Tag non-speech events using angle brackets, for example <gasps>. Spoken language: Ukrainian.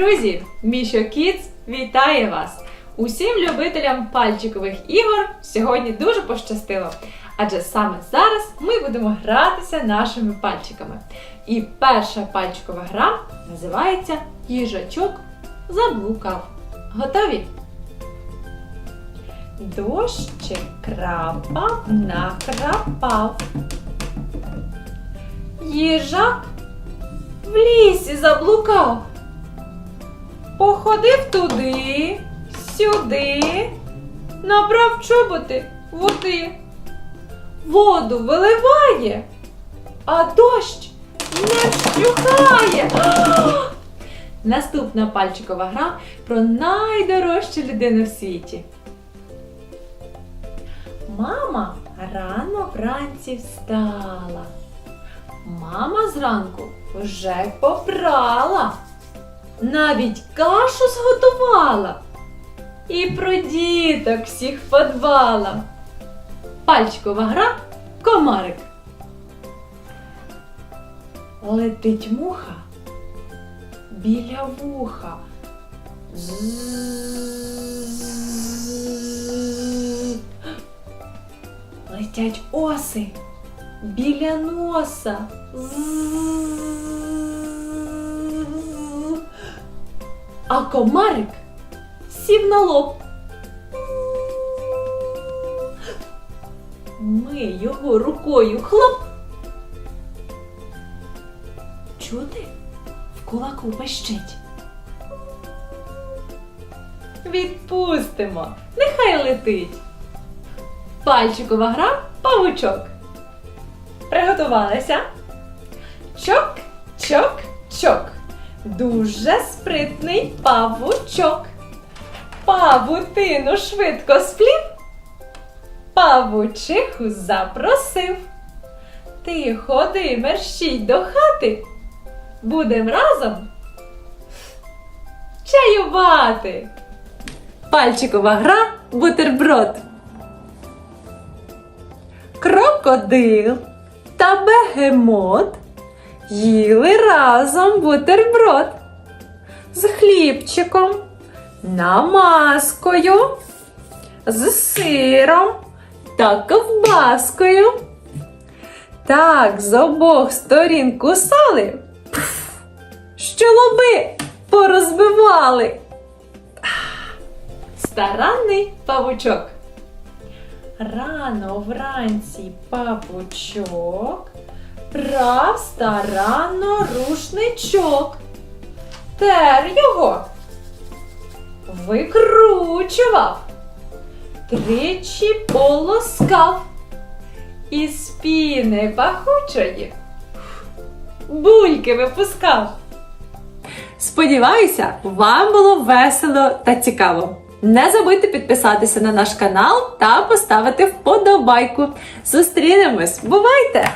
друзі! Мішо Кіц вітає вас! Усім любителям пальчикових ігор сьогодні дуже пощастило. Адже саме зараз ми будемо гратися нашими пальчиками. І перша пальчикова гра називається Їжачок заблукав. Готові? Дощик крапав, накрапав. Їжак в лісі заблукав. Походив туди, сюди, набрав чоботи води. Воду виливає, а дощ не вщухає. <gasps> Наступна пальчикова гра про найдорожчу людину в світі. Мама рано вранці встала. Мама зранку вже попрала, навіть кашу зготувала і про діток всіх подбала. Пальчикова гра комарик. Летить муха біля вуха. Зззззз. Летять оси біля носа. Зззззз. А комарик сів на лоб. Ми його рукою хлоп. Чути? В кулаку пищить. Відпустимо, нехай летить. Пальчикова гра павучок. Приготувалися? Чок, чок, чок. Дуже спритний павучок. Павутину швидко сплів. Павучиху запросив. Ти ходи мерщій до хати. Будем разом чаювати. Пальчикова гра бутерброд. Крокодил та бегемот їли разом бутерброд з хлібчиком, намазкою, з сиром та ковбаскою. Так з обох сторін кусали, що лоби порозбивали. Старанний павучок. Рано вранці папучок прав старанно рушничок. Тер його викручував, тричі полоскав і з піни пахучої бульки випускав. Сподіваюся, вам було весело та цікаво. Не забудьте підписатися на наш канал та поставити вподобайку. Зустрінемось! Бувайте!